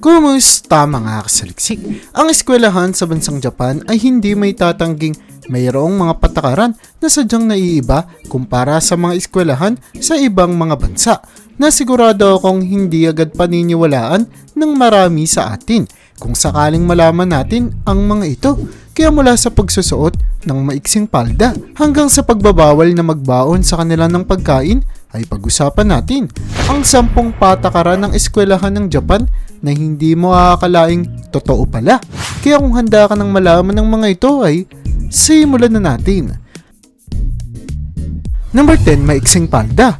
Kumusta mga kasaliksik? Ang eskwelahan sa bansang Japan ay hindi may tatangging mayroong mga patakaran na sadyang naiiba kumpara sa mga eskwelahan sa ibang mga bansa na sigurado akong hindi agad paniniwalaan ng marami sa atin kung sakaling malaman natin ang mga ito. Kaya mula sa pagsusuot ng maiksing palda hanggang sa pagbabawal na magbaon sa kanila ng pagkain ay pag-usapan natin ang sampung patakaran ng eskwelahan ng Japan na hindi mo akakalaing totoo pala. Kaya kung handa ka ng malaman ng mga ito ay simulan na natin. Number 10, maiksing palda.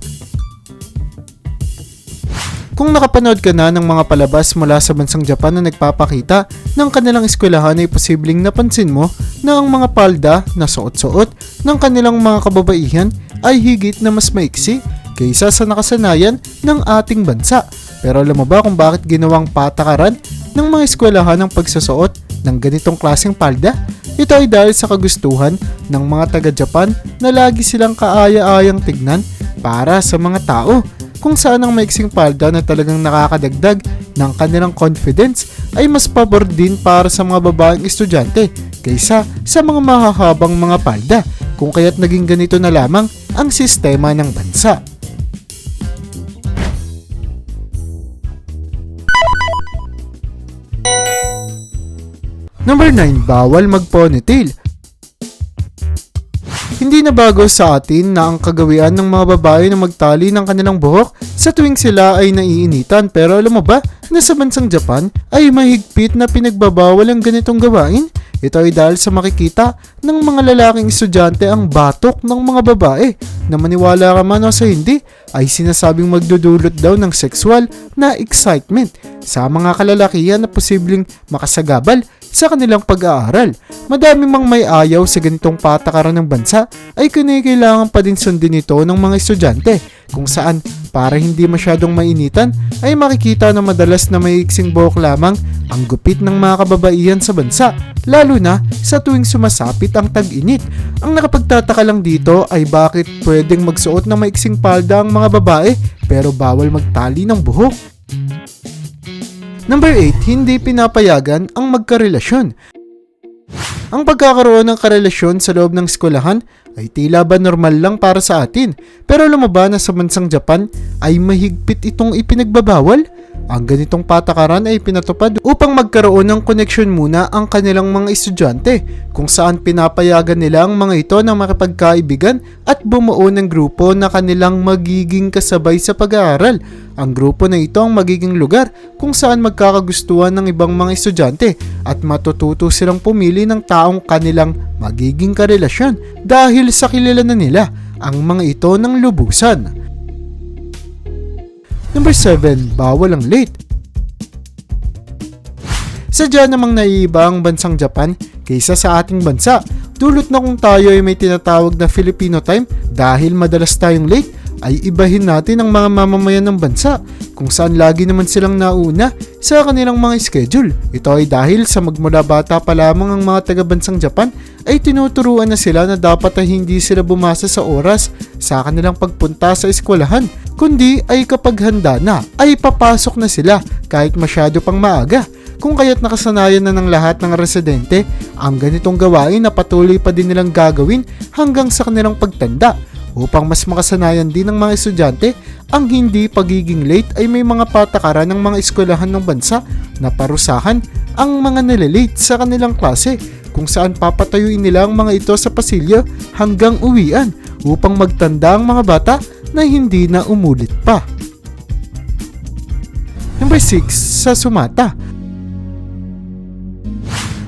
Kung nakapanood ka na ng mga palabas mula sa bansang Japan na nagpapakita ng kanilang eskwelahan ay posibleng napansin mo na ang mga palda na suot-suot ng kanilang mga kababaihan ay higit na mas maiksi kaysa sa nakasanayan ng ating bansa. Pero alam mo ba kung bakit ginawang patakaran ng mga eskwelahan ang pagsusuot ng ganitong klaseng palda? Ito ay dahil sa kagustuhan ng mga taga-Japan na lagi silang kaaya-ayang tignan para sa mga tao kung saan ang maiksing palda na talagang nakakadagdag ng kanilang confidence ay mas pabor din para sa mga babaeng estudyante kaysa sa mga mahahabang mga palda kung kaya't naging ganito na lamang ang sistema ng bansa. Number 9, bawal mag-ponytail. Hindi na bago sa atin na ang kagawian ng mga babae na magtali ng kanilang buhok sa tuwing sila ay naiinitan pero alam mo ba na sa bansang Japan ay mahigpit na pinagbabawal ang ganitong gawain? Ito ay dahil sa makikita ng mga lalaking estudyante ang batok ng mga babae na maniwala ka man o sa hindi ay sinasabing magdudulot daw ng sexual na excitement sa mga kalalakihan na posibleng makasagabal sa kanilang pag-aaral. Madami mang may ayaw sa ganitong patakaran ng bansa ay kailangan pa din sundin ito ng mga estudyante kung saan para hindi masyadong mainitan ay makikita na madalas na may iksing buhok lamang ang gupit ng mga kababaihan sa bansa lalo na sa tuwing sumasapit ang tag-init. Ang nakapagtataka lang dito ay bakit pwedeng magsuot ng maiksing palda ang mga babae pero bawal magtali ng buhok. Number 8, hindi pinapayagan ang magkarelasyon. Ang pagkakaroon ng karelasyon sa loob ng eskwelahan ay tila ba normal lang para sa atin. Pero alam mo ba na sa bansang Japan ay mahigpit itong ipinagbabawal? Ang ganitong patakaran ay pinatupad upang magkaroon ng koneksyon muna ang kanilang mga estudyante kung saan pinapayagan nila ang mga ito na makipagkaibigan at bumuo ng grupo na kanilang magiging kasabay sa pag-aaral. Ang grupo na ito ang magiging lugar kung saan magkakagustuhan ng ibang mga estudyante at matututo silang pumili ng taong kanilang magiging karelasyon dahil sa kilala na nila ang mga ito ng lubusan. Number 7, bawal ang late. Sadya namang naiiba ang bansang Japan kaysa sa ating bansa. Dulot na kung tayo ay may tinatawag na Filipino time dahil madalas tayong late ay ibahin natin ang mga mamamayan ng bansa kung saan lagi naman silang nauna sa kanilang mga schedule. Ito ay dahil sa magmula bata pa lamang ang mga taga-bansang Japan ay tinuturuan na sila na dapat ay hindi sila bumasa sa oras sa kanilang pagpunta sa eskwelahan, kundi ay kapag handa na ay papasok na sila kahit masyado pang maaga. Kung kaya't nakasanayan na ng lahat ng residente ang ganitong gawain na patuloy pa din nilang gagawin hanggang sa kanilang pagtanda upang mas makasanayan din ng mga estudyante ang hindi pagiging late ay may mga patakaran ng mga eskwelahan ng bansa na parusahan ang mga nalilate sa kanilang klase kung saan papatayuin nila ang mga ito sa pasilyo hanggang uwian upang magtanda ang mga bata na hindi na umulit pa. Number 6, sa sumata.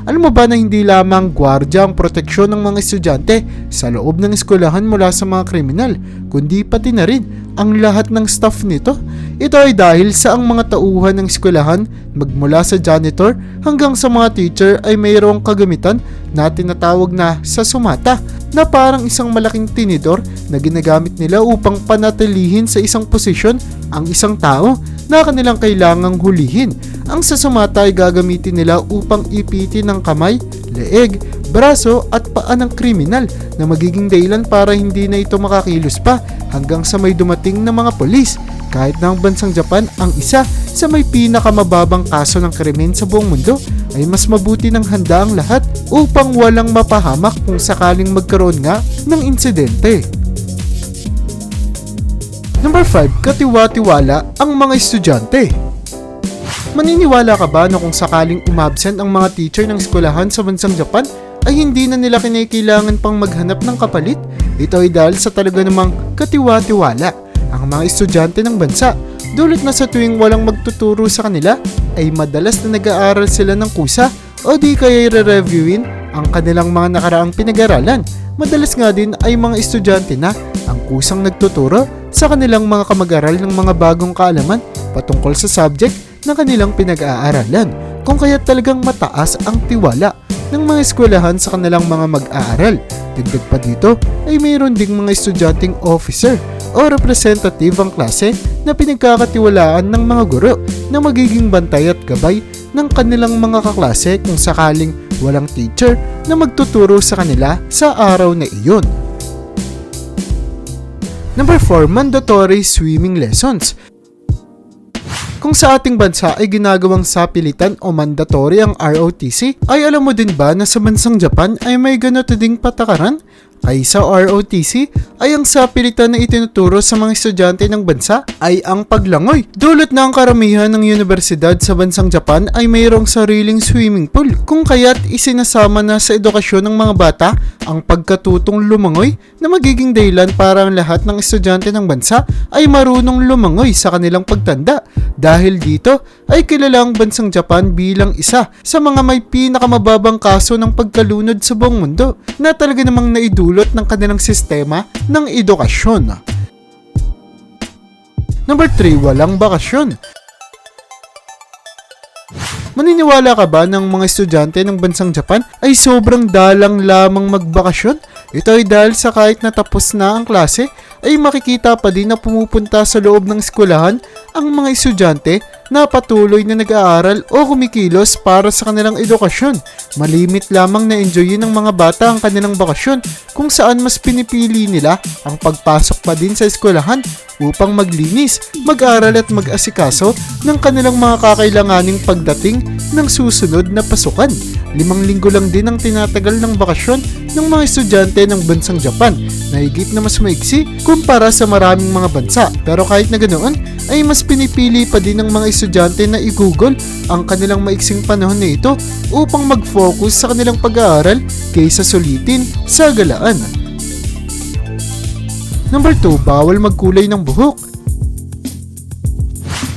Alam mo ba na hindi lamang gwardya ang proteksyon ng mga estudyante sa loob ng eskwelahan mula sa mga kriminal, kundi pati na rin ang lahat ng staff nito? Ito ay dahil sa ang mga tauhan ng eskwelahan magmula sa janitor hanggang sa mga teacher ay mayroong kagamitan na tinatawag na sa sumata na parang isang malaking tinidor na ginagamit nila upang panatilihin sa isang posisyon ang isang tao na kanilang kailangang hulihin. Ang sasumata ay gagamitin nila upang ipitin ng kamay, leeg, braso at paa ng kriminal na magiging dahilan para hindi na ito makakilos pa hanggang sa may dumating na mga polis. Kahit na ang bansang Japan ang isa sa may pinakamababang kaso ng krimen sa buong mundo, ay mas mabuti ng handa ang lahat upang walang mapahamak kung sakaling magkaroon nga ng insidente. Number 5, katiwa-tiwala ang mga estudyante. Maniniwala ka ba na kung sakaling umabsent ang mga teacher ng eskwelahan sa bansang Japan ay hindi na nila kinakailangan pang maghanap ng kapalit? Ito ay dahil sa talaga namang katiwa-tiwala ang mga estudyante ng bansa. Dulot na sa tuwing walang magtuturo sa kanila ay madalas na nag-aaral sila ng kusa o di kaya re-reviewin ang kanilang mga nakaraang pinag-aralan. Madalas nga din ay mga estudyante na ang kusang nagtuturo sa kanilang mga kamag-aral ng mga bagong kaalaman patungkol sa subject na kanilang pinag-aaralan. Kung kaya talagang mataas ang tiwala ng mga eskwelahan sa kanilang mga mag-aaral. Dagdag pa dito ay mayroon ding mga estudyanteng officer o representative ang klase na pinagkakatiwalaan ng mga guro na magiging bantay at gabay ng kanilang mga kaklase kung sakaling walang teacher na magtuturo sa kanila sa araw na iyon. Number 4, mandatory swimming lessons. Kung sa ating bansa ay ginagawang sapilitan o mandatory ang ROTC, ay alam mo din ba na sa bansang Japan ay may ganito ding patakaran? Ay sa ROTC ay ang sapilitan na itinuturo sa mga estudyante ng bansa ay ang paglangoy. Dulot na ang karamihan ng universidad sa bansang Japan ay mayroong sariling swimming pool kung kaya't isinasama na sa edukasyon ng mga bata ang pagkatutong lumangoy na magiging dahilan para ang lahat ng estudyante ng bansa ay marunong lumangoy sa kanilang pagtanda. Dahil dito ay kilala ang bansang Japan bilang isa sa mga may pinakamababang kaso ng pagkalunod sa buong mundo na talaga namang naidulot ng kanilang sistema ng edukasyon. Number 3, walang bakasyon. Maniniwala ka ba ng mga estudyante ng bansang Japan ay sobrang dalang lamang magbakasyon? Ito ay dahil sa kahit natapos na ang klase ay makikita pa din na pumupunta sa loob ng eskwelahan ang mga estudyante na patuloy na nag-aaral o kumikilos para sa kanilang edukasyon. Malimit lamang na enjoyin ng mga bata ang kanilang bakasyon kung saan mas pinipili nila ang pagpasok pa din sa eskwelahan upang maglinis, mag-aral at mag-asikaso ng kanilang mga kakailanganing pagdating ng susunod na pasukan. Limang linggo lang din ang tinatagal ng bakasyon ng mga estudyante ng bansang Japan na higit na mas maiksi kumpara sa maraming mga bansa. Pero kahit na ganoon, ay mas pinipili pa din ng mga estudyante na i-google ang kanilang maiksing panahon na ito upang mag-focus sa kanilang pag-aaral kaysa sulitin sa galaan. Number 2, bawal magkulay ng buhok.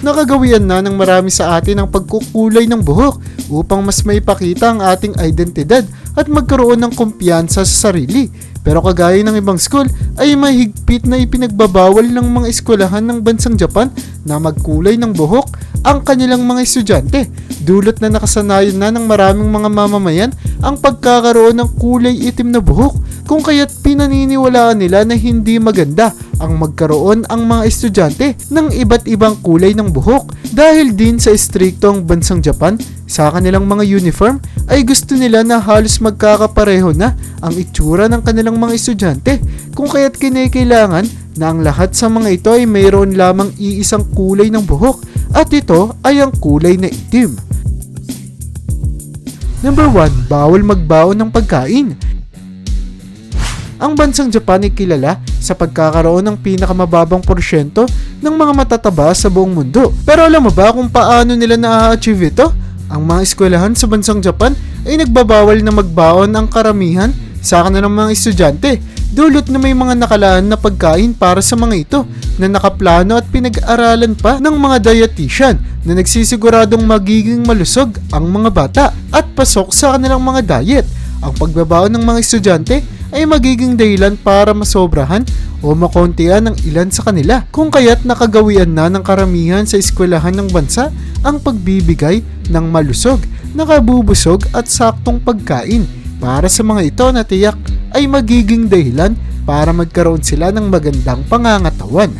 Nakagawian na ng marami sa atin ang pagkukulay ng buhok upang mas maipakita ang ating identidad at magkaroon ng kumpiyansa sa sarili. Pero kagaya ng ibang school ay mahigpit na ipinagbabawal ng mga eskwelahan ng bansang Japan na magkulay ng buhok ang kanilang mga estudyante. Dulot na nakasanayan na ng maraming mga mamamayan ang pagkakaroon ng kulay itim na buhok kung kaya't pinaniniwalaan nila na hindi maganda ang magkaroon ang mga estudyante ng iba't ibang kulay ng buhok dahil din sa istriktong bansang Japan sa kanilang mga uniform ay gusto nila na halos magkakapareho na ang itsura ng kanilang mga estudyante kung kaya't kinakailangan na ang lahat sa mga ito ay mayroon lamang iisang kulay ng buhok at ito ay ang kulay na itim. Number 1, bawal magbaon ng pagkain. Ang bansang Japan ay kilala sa pagkakaroon ng pinakamababang porsyento ng mga matataba sa buong mundo. Pero alam mo ba kung paano nila na-achieve ito? Ang mga eskwelahan sa bansang Japan ay nagbabawal na magbaon ang karamihan sa kanilang mga estudyante dulot na may mga nakalaan na pagkain para sa mga ito na nakaplano at pinag-aralan pa ng mga dietitian na nagsisiguradong magiging malusog ang mga bata at pasok sa kanilang mga diet. Ang pagbabaon ng mga estudyante ay magiging dahilan para masobrahan o makontian ng ilan sa kanila kung kaya't nakagawian na ng karamihan sa eskwelahan ng bansa ang pagbibigay ng malusog, nakabubusog at saktong pagkain para sa mga ito na tiyak ay magiging dahilan para magkaroon sila ng magandang pangangatawan.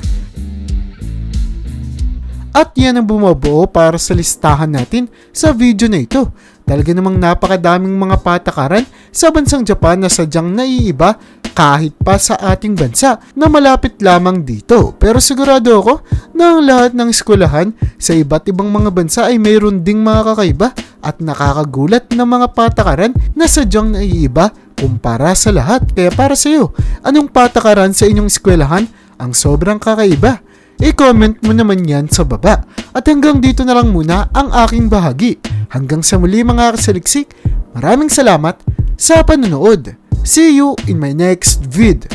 At yan ang bumubuo para sa listahan natin sa video na ito. Talaga namang napakadaming mga patakaran sa bansang Japan na sadyang naiiba kahit pa sa ating bansa na malapit lamang dito. Pero sigurado ako na ang lahat ng eskwelahan sa iba't ibang mga bansa ay mayroon ding mga kakaiba at nakakagulat na mga patakaran na sadyang naiiba kumpara sa lahat. Kaya para sa iyo, anong patakaran sa inyong eskwelahan ang sobrang kakaiba? I-comment mo naman yan sa baba. At hanggang dito na lang muna ang aking bahagi. Hanggang sa muli mga kasaliksik, maraming salamat sa panonood. See you in my next vid.